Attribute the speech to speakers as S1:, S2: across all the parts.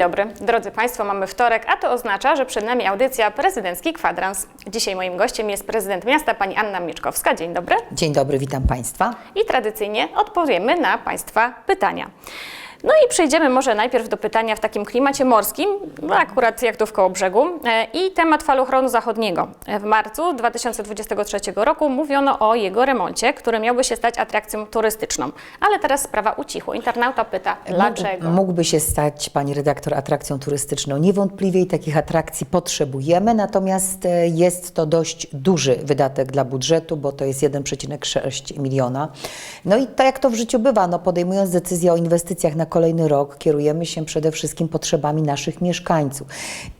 S1: Dobry, drodzy Państwo, mamy wtorek, a to oznacza, że przed nami audycja Prezydencki Kwadrans. Dzisiaj moim gościem jest prezydent miasta, pani Anna Mieczkowska. Dzień dobry.
S2: Dzień dobry, witam Państwa.
S1: I tradycyjnie odpowiemy na Państwa pytania. No i przejdziemy może najpierw do pytania w takim klimacie morskim, no akurat jak tu w Kołobrzegu, e, i temat falochronu zachodniego. E, W marcu 2023 roku mówiono o jego remoncie, który miałby się stać atrakcją turystyczną. Ale teraz sprawa ucichła. Internauta pyta, dlaczego?
S2: Mógł- Mógłby się stać, pani redaktor, atrakcją turystyczną. Niewątpliwie takich atrakcji potrzebujemy, natomiast e, jest to dość duży wydatek dla budżetu, bo to jest 1,6 miliona. No i tak jak to w życiu bywa, no podejmując decyzję o inwestycjach na kolejny rok, kierujemy się przede wszystkim potrzebami naszych mieszkańców.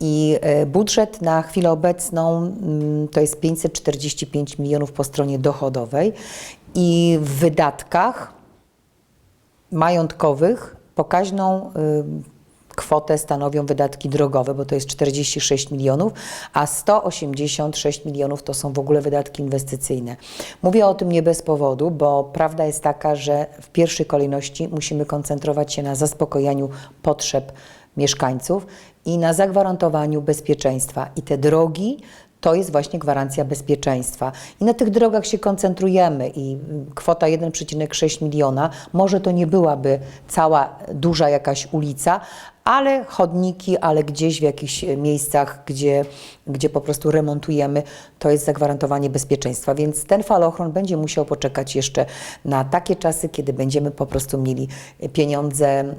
S2: I e, budżet na chwilę obecną mm, to jest 545 milionów po stronie dochodowej i w wydatkach majątkowych pokaźną y, kwotę stanowią wydatki drogowe, bo to jest 46 milionów, a 186 milionów to są w ogóle wydatki inwestycyjne. Mówię o tym nie bez powodu, bo prawda jest taka, że w pierwszej kolejności musimy koncentrować się na zaspokojaniu potrzeb mieszkańców i na zagwarantowaniu bezpieczeństwa. I te drogi to jest właśnie gwarancja bezpieczeństwa. I na tych drogach się koncentrujemy i kwota 1,6 miliona, może to nie byłaby cała duża jakaś ulica, ale chodniki, ale gdzieś w jakichś e, miejscach, gdzie, gdzie po prostu remontujemy, to jest zagwarantowanie bezpieczeństwa. Więc ten falochron będzie musiał poczekać jeszcze na takie czasy, kiedy będziemy po prostu mieli pieniądze mm,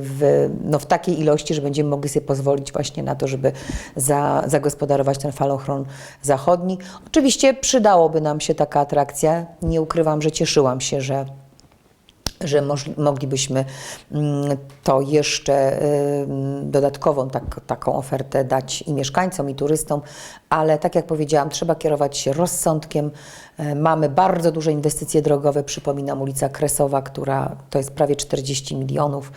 S2: w, no, w takiej ilości, że będziemy mogli sobie pozwolić właśnie na to, żeby za, zagospodarować ten falochron zachodni. Oczywiście przydałoby nam się taka atrakcja. Nie ukrywam, że cieszyłam się, że że moglibyśmy mm, to jeszcze ym, dodatkową tak, taką ofertę dać i mieszkańcom, i turystom, ale tak jak powiedziałam, trzeba kierować się rozsądkiem. E, Mamy bardzo duże inwestycje drogowe, przypominam ulica Kresowa, która to jest prawie 40 milionów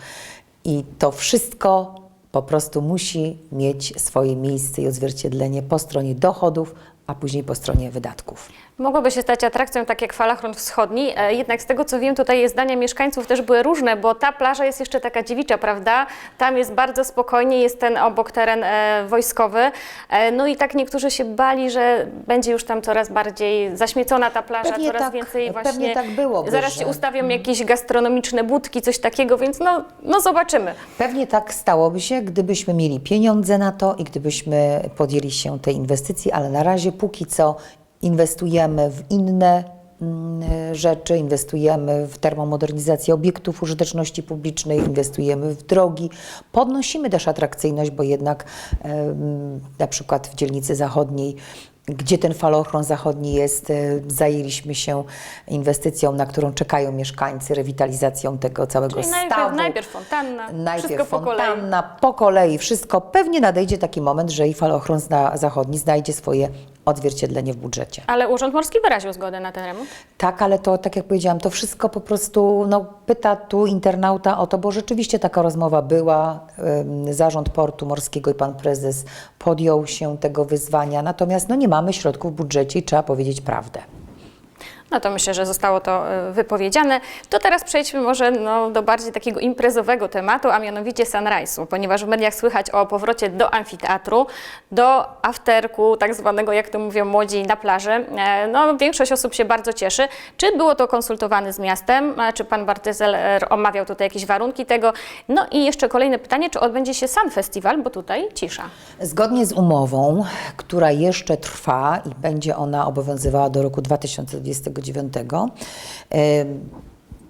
S2: i to wszystko po prostu musi mieć swoje miejsce i odzwierciedlenie po stronie dochodów, a później po stronie wydatków.
S1: Mogłoby się stać atrakcją tak jak falachron wschodni, e, jednak z tego co wiem tutaj zdania mieszkańców też były różne, bo ta plaża jest jeszcze taka dziewicza, prawda? Tam jest bardzo spokojnie, jest ten obok teren e, wojskowy, e, no i tak niektórzy się bali, że będzie już tam coraz bardziej zaśmiecona ta plaża,
S2: Pewnie
S1: coraz
S2: tak-
S1: więcej
S2: pewnie
S1: właśnie...
S2: tak byłoby,
S1: Zaraz się ustawią jakieś gastronomiczne budki, coś takiego, więc no, no zobaczymy.
S2: Pewnie tak stałoby się, gdybyśmy mieli pieniądze na to i gdybyśmy podjęli się tej inwestycji, ale na razie póki co inwestujemy w inne mm, rzeczy, inwestujemy w termomodernizację obiektów użyteczności publicznej, inwestujemy w drogi, podnosimy też atrakcyjność, bo jednak na przykład w dzielnicy zachodniej gdzie ten falochron zachodni jest, e, zajęliśmy się inwestycją, na którą czekają mieszkańcy, rewitalizacją tego całego
S1: Czyli
S2: stawu.
S1: najpierw, najpierw fontanna,
S2: Najpierw
S1: wszystko po kolei.
S2: fontanna, po kolei wszystko. Pewnie nadejdzie taki moment, że i falochron zachodni znajdzie swoje odzwierciedlenie w budżecie.
S1: Ale Urząd Morski wyraził zgodę na ten remont.
S2: Tak, ale to, tak jak powiedziałam, to wszystko po prostu no, pyta tu internauta o to, bo rzeczywiście taka rozmowa była. Zarząd Portu Morskiego i pan prezes podjął się tego wyzwania, natomiast no, nie mamy środków w budżecie i trzeba powiedzieć prawdę.
S1: No to myślę, że zostało to e, wypowiedziane. To teraz przejdźmy może no, do bardziej takiego imprezowego tematu, a mianowicie Sunrise'u, ponieważ w mediach słychać o powrocie do amfiteatru, do afterku, tak zwanego, jak to mówią młodzi, na plaży. E, No, większość osób się bardzo cieszy. Czy było to konsultowane z miastem? Czy pan Bartyzel e, omawiał tutaj jakieś warunki tego? No i jeszcze kolejne pytanie, czy odbędzie się Sun Festival, bo tutaj cisza.
S2: Zgodnie z umową, która jeszcze trwa i będzie ona obowiązywała do roku 2029, em,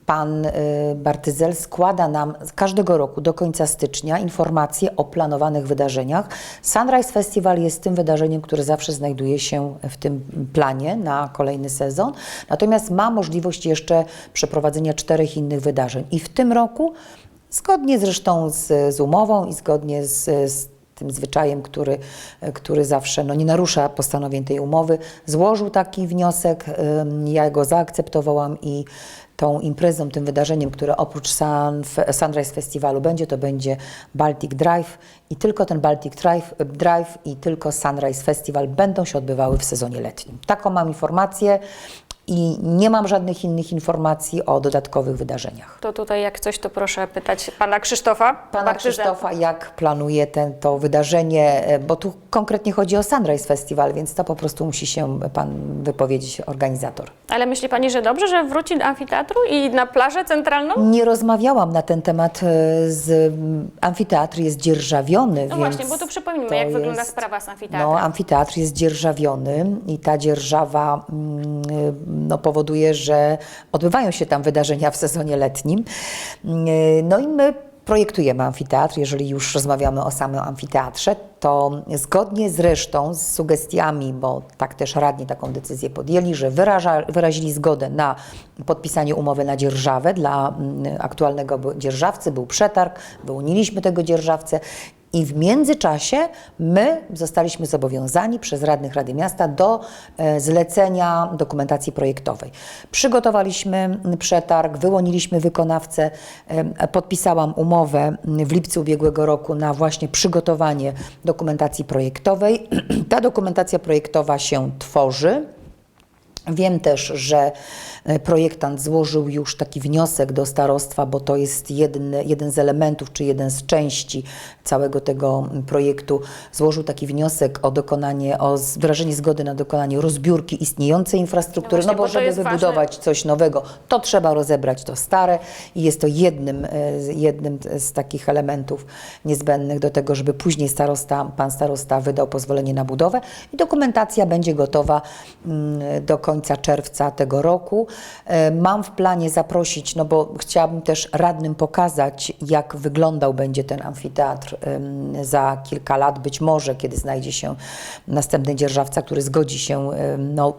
S2: pan y, Bartyzel składa nam każdego roku do końca stycznia informacje o planowanych wydarzeniach. Sunrise Festival jest tym wydarzeniem, które zawsze znajduje się w tym planie na kolejny sezon, natomiast ma możliwość jeszcze przeprowadzenia czterech innych wydarzeń. I w tym roku, zgodnie zresztą z, z umową i zgodnie z, z tym zwyczajem, który, który zawsze no, nie narusza postanowień tej umowy, złożył taki wniosek. Ja go zaakceptowałam i tą imprezą, tym wydarzeniem, które oprócz Sun, Sunrise Festiwalu będzie, to będzie Baltic Drive i tylko ten Baltic Drive, Drive i tylko Sunrise Festival będą się odbywały w sezonie letnim. Taką mam informację. I nie mam żadnych innych informacji o dodatkowych wydarzeniach.
S1: To tutaj jak coś, to proszę pytać pana Krzysztofa.
S2: Pana. Krzysztofa, jak planuje ten, to wydarzenie, e, bo tu konkretnie chodzi o Sunrise Festival, więc to po prostu musi się Pan wypowiedzieć, organizator.
S1: Ale myśli pani, że dobrze, że wróci do amfiteatru i na plażę centralną?
S2: Nie rozmawiałam na ten temat e, z mm, amfiteatr jest dzierżawiony,
S1: No właśnie, bo tu przypomnijmy, jak wygląda
S2: jest-
S1: sprawa z amfiteatrem.
S2: No, amfiteatr jest dzierżawiony i ta dzierżawa mm, no, powoduje, że odbywają się tam wydarzenia w sezonie letnim. Mm, No i my projektujemy amfiteatr. Jeżeli już rozmawiamy o samym amfiteatrze, to zgodnie z resztą, z sugestiami, bo tak też radni taką decyzję podjęli, że wyraża, wyrazili zgodę na podpisanie umowy na dzierżawę dla mm, aktualnego dzierżawcy, był przetarg, wyłoniliśmy tego dzierżawcę i w międzyczasie my zostaliśmy zobowiązani przez radnych Rady Miasta do e, zlecenia dokumentacji projektowej. Przygotowaliśmy przetarg, wyłoniliśmy wykonawcę, e, podpisałam umowę w lipcu ubiegłego roku na właśnie przygotowanie dokumentacji projektowej. Ta dokumentacja projektowa się tworzy. Wiem też, że e, projektant złożył już taki wniosek do starostwa, bo to jest jeden, jeden z elementów, czy jeden z części całego tego mm, projektu. Złożył taki wniosek o dokonanie, o wyrażenie zgody na dokonanie rozbiórki istniejącej infrastruktury,
S1: No
S2: no,
S1: właśnie,
S2: bo
S1: bo to
S2: żeby
S1: jest ważne.
S2: wybudować coś nowego, to trzeba rozebrać to stare i jest to jednym, e, z- jednym z takich elementów niezbędnych do tego, żeby później starosta, pan starosta wydał pozwolenie na budowę i dokumentacja będzie gotowa mm, do końca czerwca tego roku. E, Mam w planie zaprosić, no bo chciałabym też radnym pokazać, jak wyglądał będzie ten amfiteatr za kilka lat, być może kiedy znajdzie się następny dzierżawca, który zgodzi się no,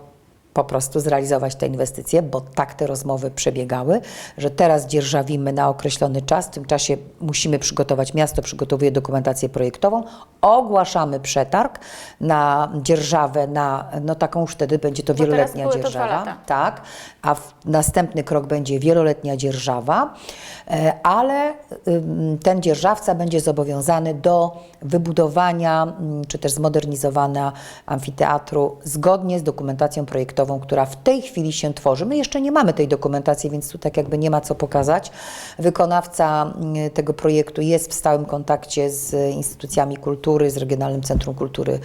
S2: po prostu zrealizować te inwestycje, bo tak te rozmowy przebiegały, że teraz dzierżawimy na określony czas, w tym czasie musimy przygotować, miasto przygotowuje dokumentację projektową, ogłaszamy przetarg na dzierżawę, na, no taką już wtedy będzie to wieloletnia
S1: to
S2: dzierżawa.
S1: lata.
S2: Tak, a następny krok będzie wieloletnia dzierżawa, e, ale ten dzierżawca będzie zobowiązany do wybudowania mm, czy też zmodernizowania amfiteatru zgodnie z dokumentacją projektową, która w tej chwili się tworzy. My jeszcze nie mamy tej dokumentacji, więc tu tak jakby nie ma co pokazać. Wykonawca mm, tego projektu jest w stałym kontakcie z instytucjami kultury, z Regionalnym Centrum Kultury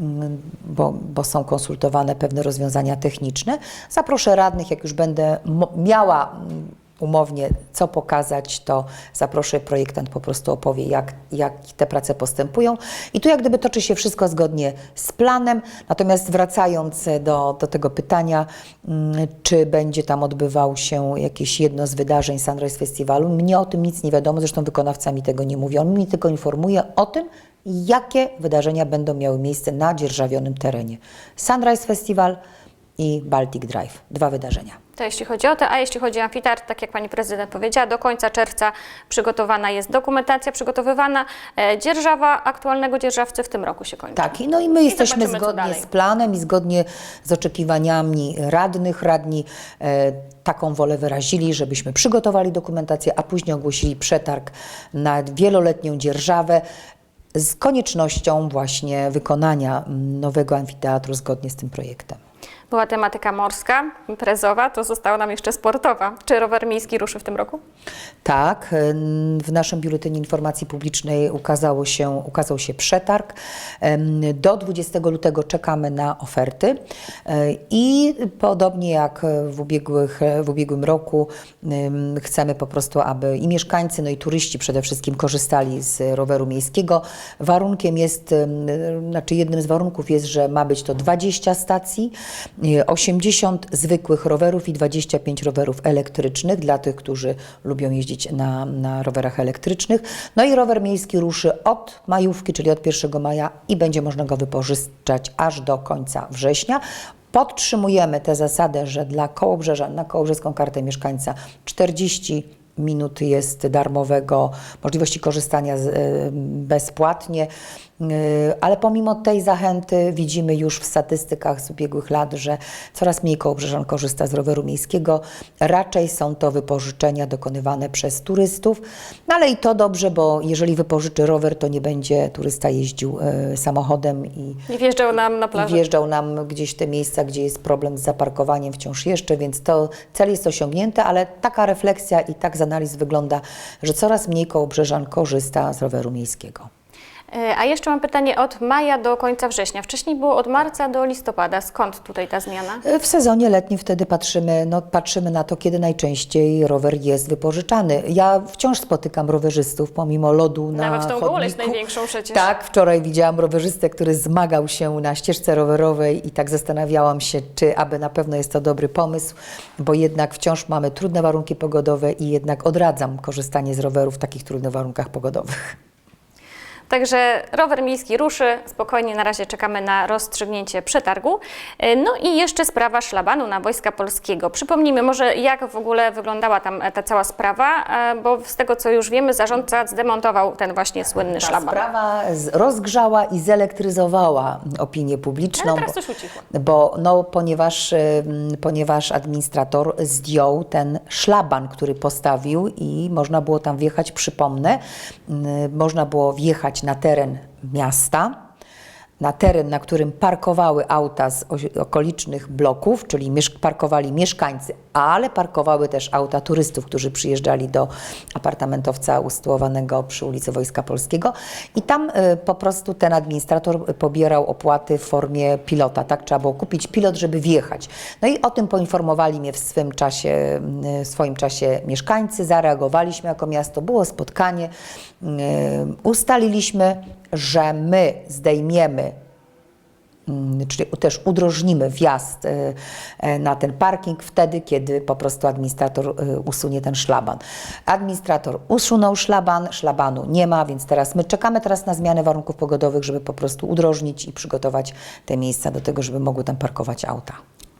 S2: mm, bo, bo są konsultowane pewne rozwiązania techniczne. Zaproszę radnych, jak już będę miała mm, umownie co pokazać, to zaproszę projektant po prostu opowie, jak, jak te prace postępują. I tu jak gdyby toczy się wszystko zgodnie z planem. Natomiast wracając do, do tego pytania, mm, czy będzie tam odbywał się jakieś jedno z wydarzeń Sunrise Festiwalu, mnie o tym nic nie wiadomo, zresztą wykonawca mi tego nie mówi. On mi tylko informuje o tym, jakie wydarzenia będą miały miejsce na dzierżawionym terenie. Sunrise Festival i Baltic Drive. Dwa wydarzenia.
S1: To jeśli chodzi o to, a jeśli chodzi o amfiteatr, tak jak pani prezydent powiedziała, do końca czerwca przygotowana jest dokumentacja, przygotowywana. E, dzierżawa aktualnego dzierżawcy w tym roku się kończy.
S2: Tak, i no i my jesteśmy
S1: zobaczymy, co
S2: zgodnie z planem i zgodnie z oczekiwaniami radnych. Radni e, taką wolę wyrazili, żebyśmy przygotowali dokumentację, a później ogłosili przetarg na wieloletnią dzierżawę z koniecznością właśnie wykonania nowego amfiteatru zgodnie z tym projektem.
S1: Była tematyka morska, imprezowa, to została nam jeszcze sportowa. Czy rower miejski ruszy w tym roku?
S2: Tak, em, w naszym biuletynie informacji publicznej ukazało się, ukazał się przetarg. Do 20 lutego czekamy na oferty E, i podobnie jak w, ubiegłych, w ubiegłym roku em, chcemy po prostu, aby i mieszkańcy, no i turyści przede wszystkim korzystali z roweru miejskiego. Warunkiem jest, znaczy jednym z warunków jest, że ma być to 20 stacji, e, 80 zwykłych rowerów i 25 rowerów elektrycznych dla tych, którzy lubią jeździć na, na rowerach elektrycznych. No i rower miejski ruszy od majówki, czyli od 1 maja i będzie można go wypożyczać aż do końca września. Podtrzymujemy tę zasadę, że dla Kołobrzeża na Kołobrzeską Kartę Mieszkańca 40 minut jest darmowego, możliwości korzystania z, e, bezpłatnie. Ale pomimo tej zachęty widzimy już w statystykach z ubiegłych lat, że coraz mniej kołobrzeżan korzysta z roweru miejskiego. Raczej są to wypożyczenia dokonywane przez turystów. No ale i to dobrze, bo jeżeli wypożyczy rower, to nie będzie turysta jeździł e, samochodem i
S1: Nie wjeżdżał nam na
S2: i
S1: plażę.
S2: wjeżdżał nam gdzieś w te miejsca, gdzie jest problem z zaparkowaniem wciąż jeszcze, więc to cel jest osiągnięty, ale taka refleksja i tak z analiz wygląda, że coraz mniej kołobrzeżan korzysta z roweru miejskiego.
S1: E, A jeszcze mam pytanie od maja do końca września. Wcześniej było od marca do listopada. Skąd tutaj ta zmiana?
S2: W sezonie letnim wtedy patrzymy, no, patrzymy na to, kiedy najczęściej rower jest wypożyczany. Ja wciąż spotykam rowerzystów, pomimo lodu na
S1: Nawet tą Gołoleś
S2: chodniku.
S1: największą przecież.
S2: Tak, wczoraj widziałam rowerzystę, który zmagał się na ścieżce rowerowej i tak zastanawiałam się, czy aby na pewno jest to dobry pomysł, bo jednak wciąż mamy trudne warunki pogodowe i jednak odradzam korzystanie z roweru w takich trudnych warunkach pogodowych.
S1: Także rower miejski ruszy. Spokojnie na razie czekamy na rozstrzygnięcie przetargu. E, No i jeszcze sprawa szlabanu na Wojska Polskiego. Przypomnijmy może, jak w ogóle wyglądała tam e, ta cała sprawa, e, bo z tego co już wiemy, zarządca zdemontował ten właśnie słynny
S2: Ta
S1: szlaban.
S2: sprawa rozgrzała i zelektryzowała opinię publiczną.
S1: Ale teraz już ucichło.
S2: Bo no, ponieważ, ponieważ administrator zdjął ten szlaban, który postawił i można było tam wjechać, przypomnę, można było wjechać na teren miasta, na teren, na którym parkowały auta z okolicznych bloków, czyli parkowali mieszkańcy, ale parkowały też auta turystów, którzy przyjeżdżali do apartamentowca usytuowanego przy ulicy Wojska Polskiego i tam y, po prostu ten administrator pobierał opłaty w formie pilota, tak? Trzeba było kupić pilot, żeby wjechać. No i o tym poinformowali mnie w swym czasie, w swoim czasie mieszkańcy, zareagowaliśmy jako miasto, było spotkanie, y, ustaliliśmy, że my zdejmiemy Mm, czyli też udrożnimy wjazd e, e, na ten parking wtedy, kiedy po prostu administrator e, usunie ten szlaban. Administrator usunął szlaban, szlabanu nie ma, więc teraz my czekamy teraz na zmianę warunków pogodowych, żeby po prostu udrożnić i przygotować te miejsca do tego, żeby mogły tam parkować auta.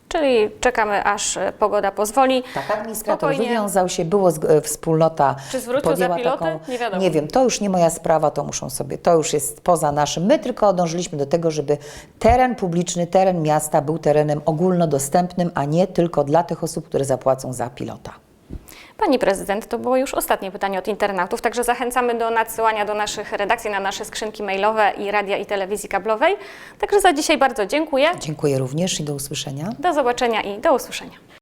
S1: Czyli czekamy, aż e, pogoda pozwoli.
S2: Tak, administrator
S1: Spokojnie.
S2: wywiązał się, było z, e, wspólnota.
S1: Czy zwrócił za pilotę?
S2: Taką,
S1: Nie wiadomo.
S2: Nie wiem, to już nie moja sprawa, to muszą sobie, to już jest poza naszym. My tylko dążyliśmy do tego, żeby teren publiczny, teren miasta był terenem ogólnodostępnym, a nie tylko dla tych osób, które zapłacą za pilota.
S1: Pani prezydent, to było już ostatnie pytanie od internautów, także zachęcamy do nadsyłania do naszych redakcji na nasze skrzynki mailowe i radia i telewizji kablowej. Także za dzisiaj bardzo dziękuję.
S2: Dziękuję również i do usłyszenia.
S1: Do zobaczenia i do usłyszenia.